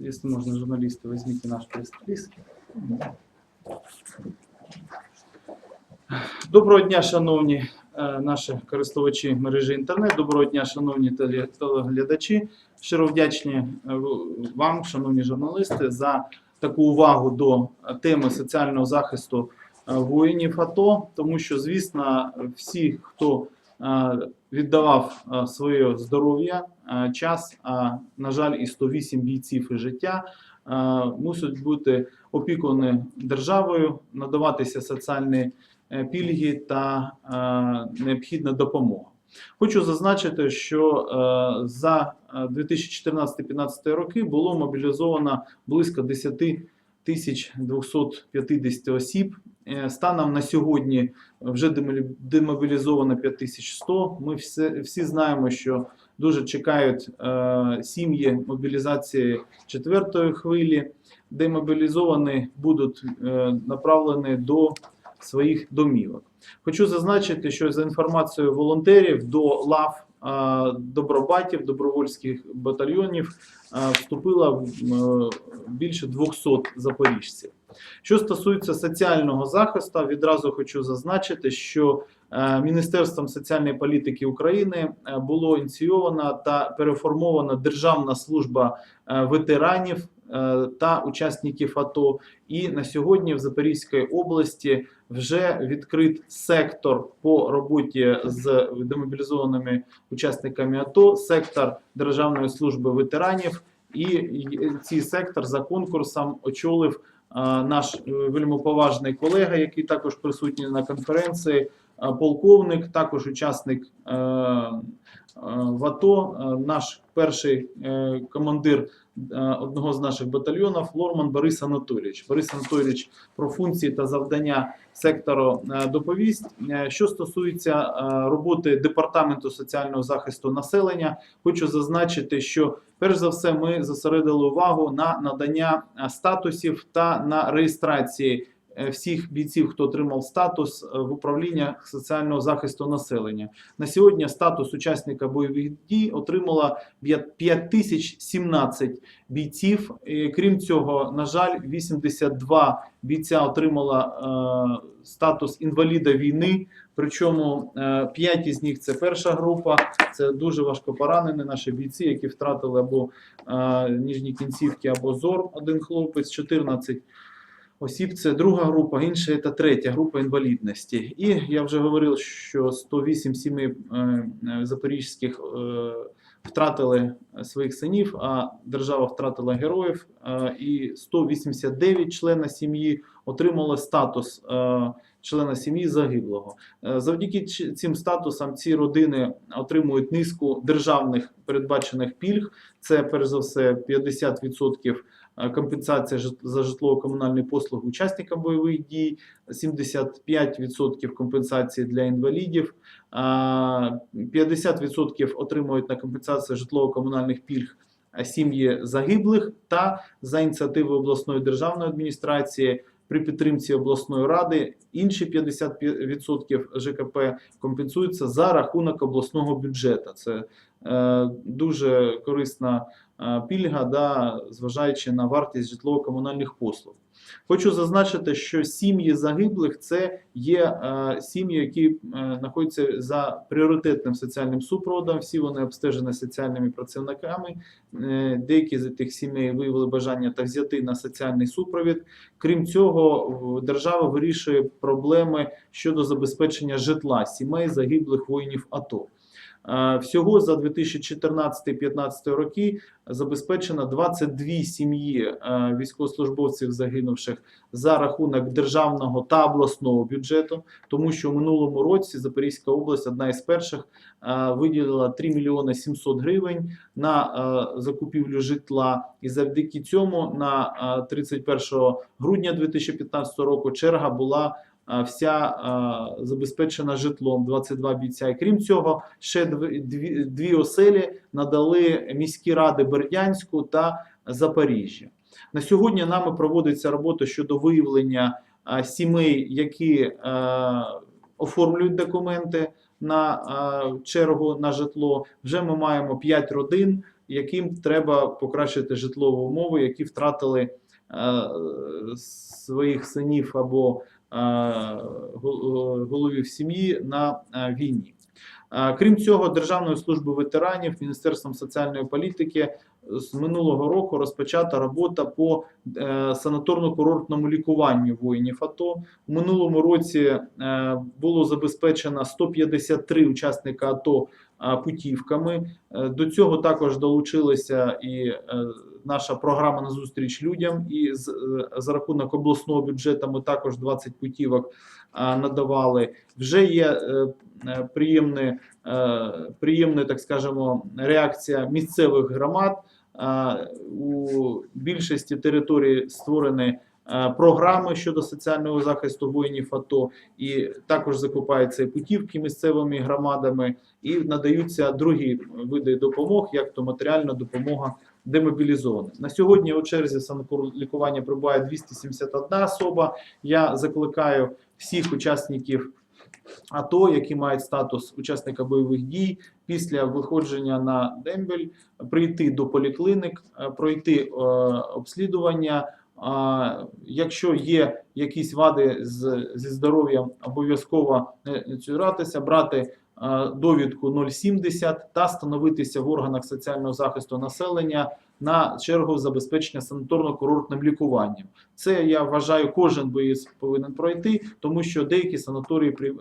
Если можно, журналисты, возьмите наш пресс-релиз. Доброго дня, шановні е, наші користувачі мережі інтернет. Доброго дня, шановні телеглядачі. Щиро вдячні е, вам, шановні журналісти, за таку увагу до теми соціального захисту е, воїнів АТО, тому що, звісно, всі, хто віддавав е, своє здоров'я, е, час, а на жаль, і 108 бійців і життя е, мусять бути опікувані державою, надаватися соціальні е, пільги та е, необхідна допомога. Хочу зазначити, що е, за е, 2014-2015 роки було мобілізовано близько 10 тисяч 250 осіб. Е, Станом на сьогодні вже демобілі- демобілізовано 5100. Ми всі, всі знаємо, що дуже чекають е, сім'ї мобілізації четвертої хвилі, де мобілізовані будуть е, направлені до своїх домівок. Хочу зазначити, що за інформацією волонтерів до лав добробатів, добровольських батальйонів вступило е, більше 200 запоріжців. Що стосується соціального захисту, відразу хочу зазначити, що е, Міністерством соціальної політики України е, було ініційована та переформована Державна служба ветеранів та учасників АТО. І на сьогодні в Запорізькій області вже відкрит сектор по роботі з демобілізованими учасниками АТО, сектор Державної служби ветеранів. І цей сектор за конкурсом очолив е, наш вельмоповажний вельмиповажний колега, який також присутній на конференції, е, полковник, також учасник е, е, в АТО, е, наш перший е, командир е, одного з наших батальйонів Лорман Борис Анатолійович. Борис Анатолійович про функції та завдання сектору е, доповість. Е, Що стосується е, роботи департаменту соціального захисту населення, хочу зазначити, що перш за все ми зосередили увагу на надання е, статусів та на реєстрації е, всіх бійців, хто отримав статус е, в управління соціального захисту населення. На сьогодні статус учасника бойових дій отримала 5017 бійців. Крім цього, на жаль, 82 бійця отримала е, статус інваліда війни. Причому 5 із них це перша група, це дуже важко поранені наші бійці, які втратили або е, ніжні кінцівки, або зор. Один хлопець, 14 осіб. Це друга група, інша це третя група інвалідності. І я вже говорив, що 108 сімей е, е, запорізьких е, втратили своїх синів, а держава втратила героїв. І 189 члена сім'ї отримали статус члена сім'ї загиблого. Завдяки цим статусам ці родини отримують низку державних передбачених пільг. Це перш за все 50% е, компенсація за житлово-комунальні послуги учасникам бойових дій, 75% компенсації для інвалідів, 50% отримують на компенсацію житлово-комунальних пільг сім'ї загиблих та за ініціативи обласної державної адміністрації при підтримці обласної ради інші 50% ЖКП компенсуються за рахунок обласного бюджету. Це е, дуже корисна пільга, да, зважаючи на вартість житлово-комунальних послуг. Хочу зазначити, що сім'ї загиблих це є е, сім'ї, які е, знаходяться за пріоритетним соціальним супроводом. Всі вони обстежені соціальними працівниками. Е, деякі з тих сімей виявили бажання та взяти на соціальний супровід. Крім цього, держава вирішує проблеми щодо забезпечення житла сімей загиблих воїнів АТО. Е, Всього за 2014-2015 роки забезпечено 22 сім'ї е, військовослужбовців загинувших за рахунок державного та обласного бюджету, тому що в минулому році Запорізька область, одна із перших, е, виділила 3 мільйони 700 гривень на закупівлю житла, і завдяки цьому на е, 31 грудня 2015 року черга була вся е, забезпечена житлом 22 бійця. І крім цього, ще дві, дві, оселі надали міські ради Бердянську та Запоріжжя. На сьогодні нами проводиться робота щодо виявлення е, сімей, які е, оформлюють документи на е, чергу на житло. Вже ми маємо 5 родин. яким треба покращити житлові умови, які втратили е, своїх синів або е, головів сім'ї на е, війні. Е, Крім цього, Державною службою ветеранів, Міністерством соціальної політики з минулого року розпочата робота по е, санаторно-курортному лікуванню воїнів АТО. У минулому році е, було забезпечено 153 учасника АТО е, путівками. Е, До цього також долучилася і е, наша програма на зустріч людям. І е, за рахунок обласного бюджету ми також 20 путівок надавали. Вже є приємне, приємне, так скажемо, реакція місцевих громад. У більшості територій створені програми щодо соціального захисту воїнів АТО, і також закупаються путівки місцевими громадами, і надаються другі види допомог, як то матеріальна допомога демобілізованим. На сьогодні у черзі санкур-лікування прибуває 271 особа. Я закликаю всіх учасників АТО, які мають статус учасника бойових дій, після виходження на дембель прийти до полікліник, е, пройти е, обслідування. Якщо є якісь вади з, зі здоров'ям, обов'язково не цюратися, брати е, довідку 070 та становитися в органах соціального захисту населення на чергу забезпечення санаторно-курортним лікуванням. Це я вважаю, кожен боєць повинен пройти, тому що деякі санаторії при-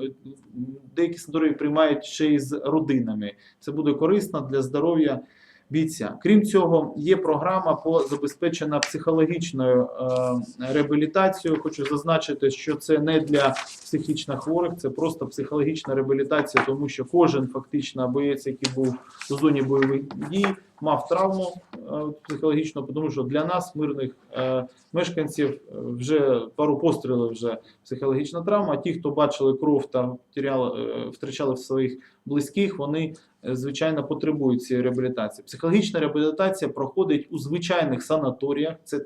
деякі санаторії приймають ще й з родинами. Це буде корисно для здоров'я бійця. Крім цього, є програма по забезпечена психологічною е, реабілітацією. Хочу зазначити, що це не для психічно хворих, це просто психологічна реабілітація, тому що кожен фактично боєць, який був у зоні бойових дій, мав травму е, психологічну, тому що для нас, мирних е, мешканців, е, вже пару пострілів вже психологічна травма. Ті, хто бачили кров та втрачали, втрачали своїх близьких, вони звичайно потребують цієї реабілітації. Психологічна реабілітація проходить у звичайних санаторіях. Це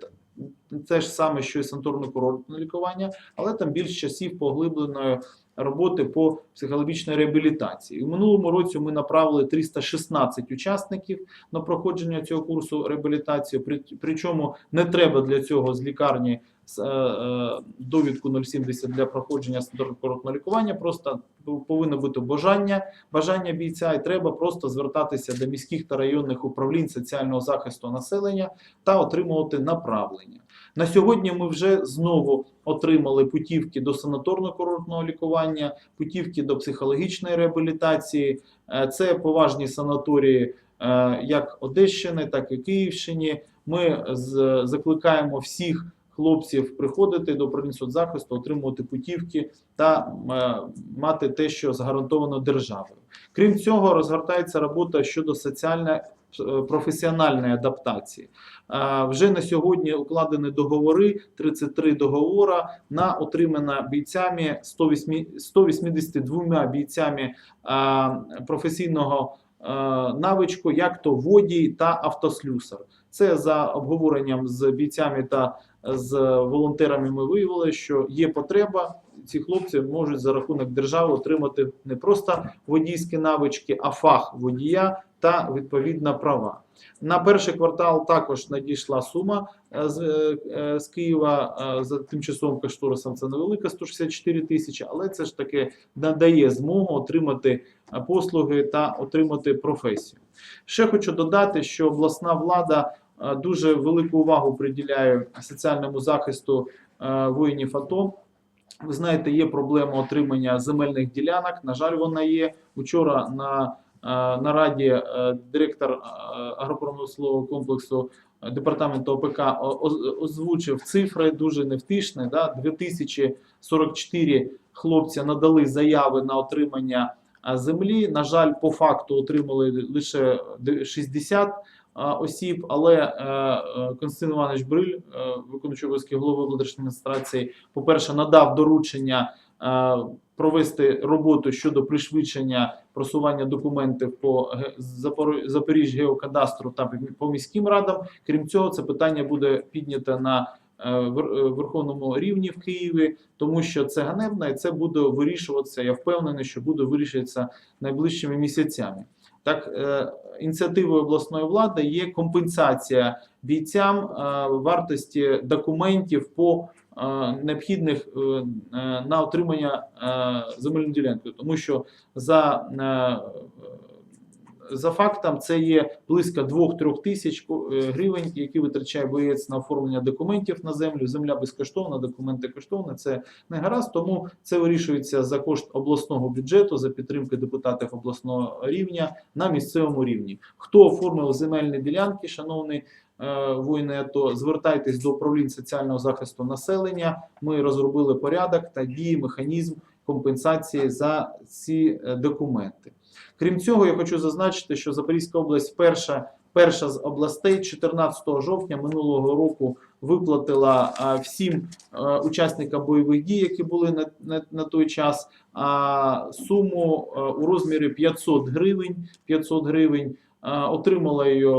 те ж саме, що і санаторно-курортне лікування, але там більш часів поглибленої роботи по психологічній реабілітації. У минулому році ми направили 316 учасників на проходження цього курсу реабілітації. Причому не треба для цього з лікарні е, е, довідку 070 для проходження санаторно-курортного лікування. Просто повинно бути бажання, бажання бійця, і треба просто звертатися до міських та районних управлінь соціального захисту населення та отримувати направлення. На сьогодні ми вже знову отримали путівки до санаторно-курортного лікування, путівки до психологічної реабілітації. Е, Це поважні санаторії е, як Одещини, так і Київщини. Ми закликаємо всіх хлопців приходити до управління соцзахисту, отримувати путівки та е, мати те, що загарантовано державою. Крім цього, розгортається робота щодо соціальної е, професіональної адаптації. Е, Вже на сьогодні укладені договори, 33 договори на отримання бійцями 182 бійцями професійного навичку, як то водій та автослюсар. Це за обговоренням з бійцями та з волонтерами. Ми виявили, що є потреба. Ці хлопці можуть за рахунок держави отримати не просто водійські навички, а фах водія та відповідна права. На перший квартал також надійшла сума е, з, е, е, з Києва за тимчасовим кошторисом. Це невелика 164 тисячі, але це ж таки надає змогу отримати послуги та отримати професію. Ще хочу додати, що обласна влада дуже велику увагу приділяє соціальному захисту е, воїнів АТО. Ви знаєте, є проблема отримання земельних ділянок. На жаль, вона є. Учора на е, нараді е, директор е, агропромислового комплексу е, департаменту ОПК озвучив цифри дуже невтішні. Да? 2044 хлопці надали заяви на отримання е, землі. На жаль, по факту отримали лише де- 60 е, осіб, але е, е, Константин Іванович Бриль, е, виконуючий обов'язки голови облдержадміністрації, по-перше, надав доручення провести роботу щодо пришвидшення просування документів по ге- Запоро- Запоріжгеокадастру та по міським радам. Крім цього, це питання буде піднято на верховному рівні в Києві, тому що це ганебно і це буде вирішуватися. Я впевнений, що буде вирішуватися найближчими місяцями. Так, е, ініціативою обласної влади є компенсація бійцям е, вартості документів по е, необхідних на отримання земельної ділянки, тому що за, за фактом це є близько 2-3 тисяч е, гривень, які витрачає боєць на оформлення документів на землю. Земля безкоштовна, документи коштовні. Це не гаразд, тому це вирішується за кошт обласного бюджету, за підтримки депутатів обласного рівня на місцевому рівні. Хто оформив земельні ділянки, шановні е, воїни АТО, звертайтесь до управління соціального захисту населення. Ми розробили порядок та дії, механізм компенсації за ці е, документи. Крім цього, я хочу зазначити, що Запорізька область перша, перша з областей 14 жовтня минулого року виплатила всім учасникам бойових дій, які були на, на, на той час, а, суму у розмірі 500 гривень. 500 гривень отримала її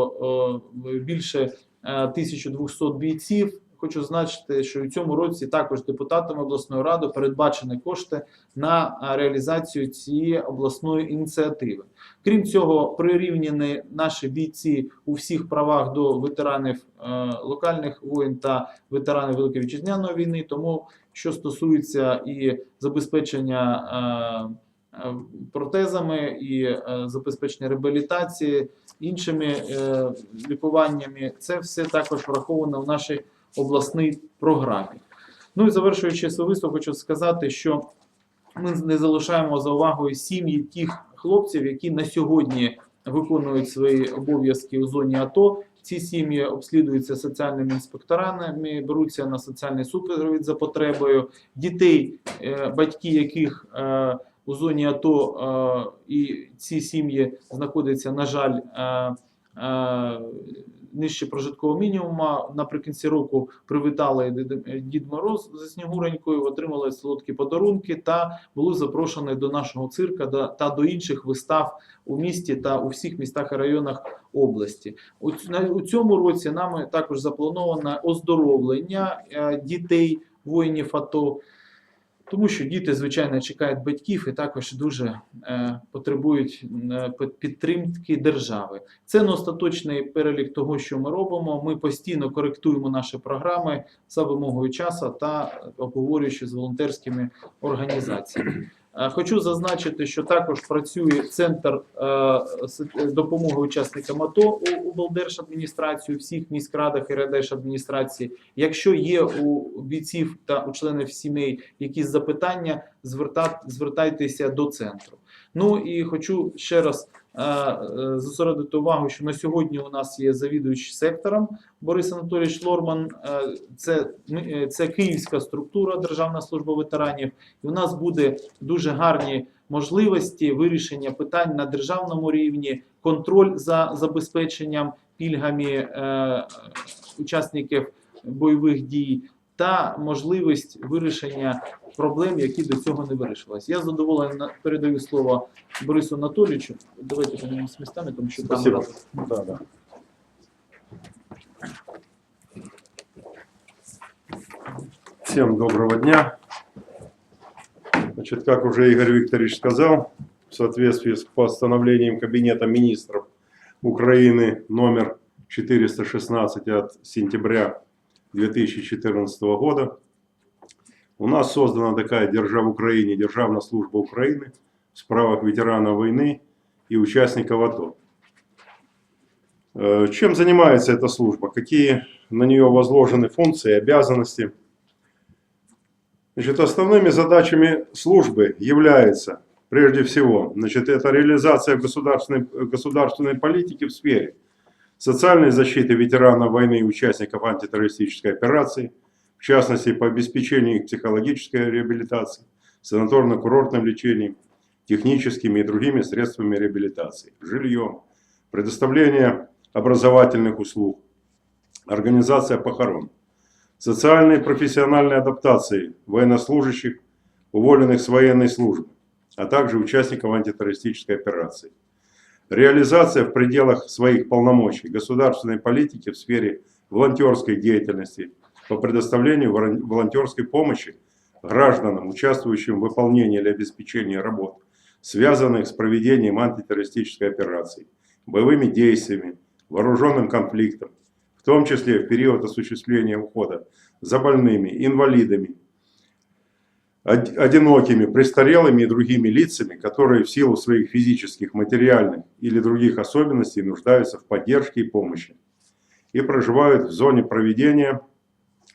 більше е, 1200 бійців. Хочу зазначити, що у цьому році також депутатами обласної ради передбачені кошти на реалізацію цієї обласної ініціативи. Крім цього, прирівняні наші бійці у всіх правах до ветеранів е, локальних воїн та ветеранів Великої Вітчизняної війни. Тому, що стосується і забезпечення е, е, протезами, і е, забезпечення реабілітації, іншими е, лікуваннями, це все також враховано в нашій обласній програмі. Ну і завершуючи виступ, хочу сказати, що ми не залишаємо за увагою сім'ї тих хлопців, які на сьогодні виконують свої обов'язки у зоні АТО. Ці сім'ї обслідуються соціальними інспекторами, беруться на соціальний супровід за потребою. Дітей, е, батьки яких е, у зоні АТО е, і ці сім'ї знаходяться, на жаль, нижче прожиткового мінімума. Наприкінці року привітали Дід- Дід Мороз зі Снігуренькою, отримали солодкі подарунки та були запрошені до нашого цирка та до інших вистав у місті та у всіх містах і районах області. У цьому році нами також заплановано оздоровлення е, дітей воїнів АТО. Тому що діти, звичайно, чекають батьків і також дуже е, потребують е, під- підтримки держави. Це не остаточний перелік того, що ми робимо. Ми постійно коректуємо наші програми за вимогою часу та обговорюючи з волонтерськими організаціями. Е, Хочу зазначити, що також працює центр е, допомоги учасникам АТО у облдержадміністрації, у всіх міськрадах і райдержадміністрації. Якщо є у бійців та у членів сімей якісь запитання, зверта- звертайтеся до центру. Ну і хочу ще раз е, е, зосередити увагу, що на сьогодні у нас є завідуючий сектором Борис Анатолійович Лорман. Е, Це, це київська структура Державна служба ветеранів. І у нас буде дуже гарні можливості вирішення питань на державному рівні, контроль за забезпеченням пільгами е, учасників бойових дій та можливість вирішення проблем, які до цього не вирішувалися. Я задоволений передаю слово Борису Анатолійовичу. Давайте поміняємося містами, тому що там Да, да. Всем доброго дня. Значит, как уже Игорь Викторович сказал, в соответствии с постановлением Кабинета министров Украины номер 416 от сентября 2014 года, у нас создана такая «Держа в Украине», Державная служба Украины в справах ветеранов войны и участников АТО. Э, Чем занимается эта служба? Какие на нее возложены функции обязанности? Значит, основными задачами службы является, прежде всего, значит, это реализация государственной, государственной политики в сфере социальной защиты ветеранов войны и участников антитеррористической операции, в частности, по обеспечению их психологической реабилитации, санаторно-курортным лечением, техническими и другими средствами реабилитации, жильем, предоставление образовательных услуг, организация похорон, социальной и профессиональной адаптации военнослужащих, уволенных с военной службы, а также участников антитеррористической операции. Реализация в пределах своих полномочий государственной политики в сфере волонтерской деятельности по предоставлению волон- волонтерской помощи гражданам, участвующим в выполнении или обеспечении работ связанных с проведением антитеррористической операции, боевыми действиями, вооруженным конфликтом, в том числе в период осуществления ухода за больными, инвалидами, од- одинокими, престарелыми и другими лицами, которые в силу своих физических, материальных или других особенностей нуждаются в поддержке и помощи и проживают в зоне проведения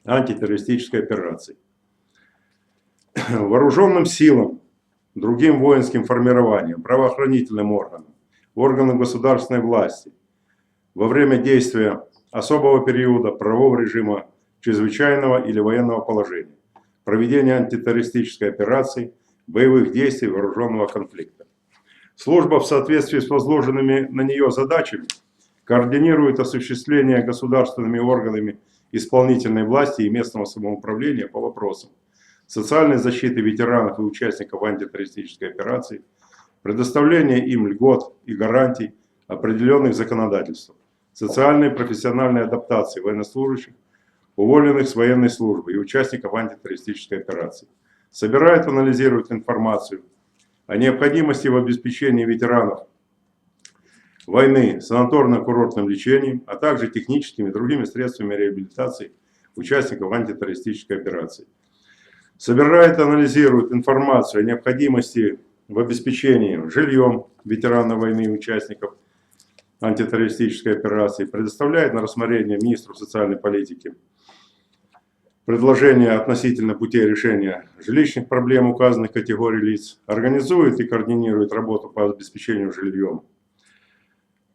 антитеррористической операции. Вооруженным силам, другим воинским формированиям, правоохранительным органам, органам государственной власти во время действия особого периода правового режима чрезвычайного или военного положения, проведения антитеррористической операции, боевых действий вооруженного конфликта. Служба в соответствии с возложенными на нее задачами координирует осуществление государственными органами исполнительной власти и местного самоуправления по вопросам социальной защиты ветеранов и участников антитеррористической операции, предоставления им льгот и гарантий, определенных законодательством, социальной и профессиональной адаптации военнослужащих, уволенных с военной службы и участников антитеррористической операции. Собирает анализирует информацию о необходимости в обеспечении ветеранов войны санаторно-курортным лечением, а также техническими и другими средствами реабилитации участников антитеррористической операции. Собирает и анализирует информацию о необходимости в обеспечении жильем ветеранов войны и участников антитеррористической операции, предоставляет на рассмотрение министру социальной политики предложения относительно путей решения жилищных проблем указанных категорий лиц, организует и координирует работу по обеспечению жильем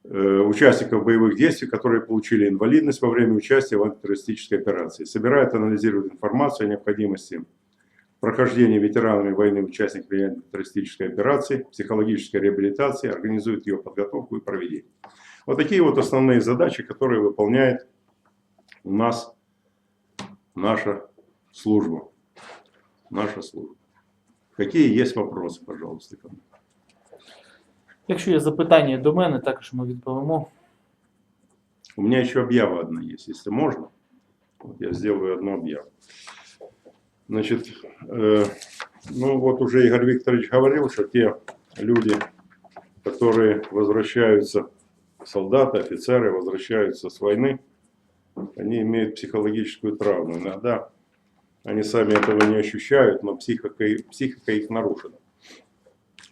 участников боевых действий, которые получили инвалидность во время участия в антитеррористической операции. Собирает анализирует информацию о необходимости прохождения ветеранами войны участниками антитеррористической операции, психологической реабилитации, организует ее подготовку и проведение. Вот такие вот основные задачи, которые выполняет у нас наша служба. Наша служба. Какие есть вопросы, пожалуйста, ко мне? Якщо є запитання до мене, також ми відповімо. У меня еще объява одна есть, если можно. Вот я сделаю одну объяву. Значит, э, ну вот уже Игорь Викторович говорил, что те люди, которые возвращаются, солдаты, офицеры, возвращаются с войны, они имеют психологическую травму. Иногда они сами этого не ощущают, но психика, и- психика их нарушена.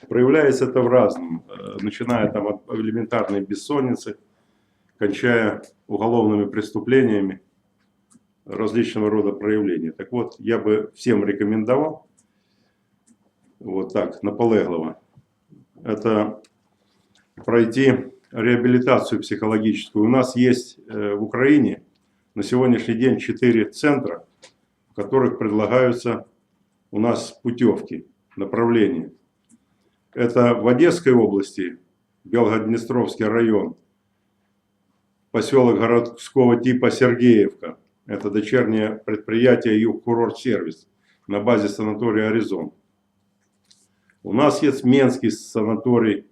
Проявляется это в разном, э, начиная там от элементарной бессонницы, кончая уголовными преступлениями различного рода проявления. Так вот, я бы всем рекомендовал, вот так, наполегло, это пройти реабилитацию психологическую. У нас есть э, в Украине на сегодняшний день четыре центра, в которых предлагаются у нас путевки, направления. Это в Одесской области, Белгород-Днестровский район, поселок городского типа Сергеевка. Это дочернее предприятие Юг-Курорт-сервис на базе санатория «Аризон». У нас есть Менский санаторий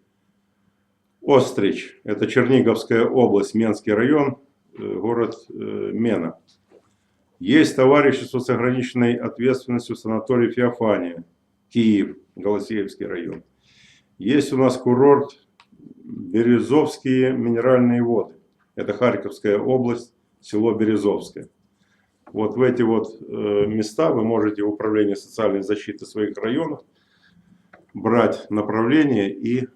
Острич. Это Черниговская область, Менский район, э, город э, Мена. Есть товарищество с ограниченной ответственностью санаторий Феофания, Киев, Голосеевский район. Есть у нас курорт Березовские минеральные воды. Это Харьковская область, село Березовское. Вот в эти вот э, места вы можете в управлении социальной защиты своих районов брать направление и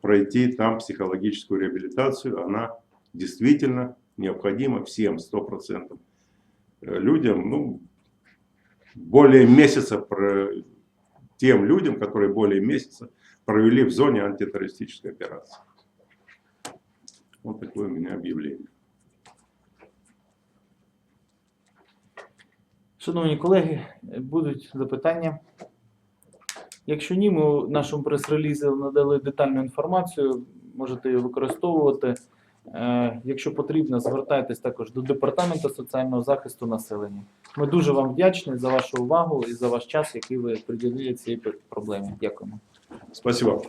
пройти там психологическую реабилитацию. Она действительно необходима всем 100% людям, ну, более месяца, тем людям, которые более месяца провели в зоне антитеррористической операции. Вот такое у меня объявление. Шановні колеги, будуть запитання. Якщо ні, ми у нашому прес-релізі надали детальну інформацію, можете її використовувати. Е, Якщо потрібно, звертайтесь також до Департаменту соціального захисту населення. Ми дуже вам вдячні за вашу увагу і за ваш час, який ви приділили цій проблемі. Дякуємо. Спасибо.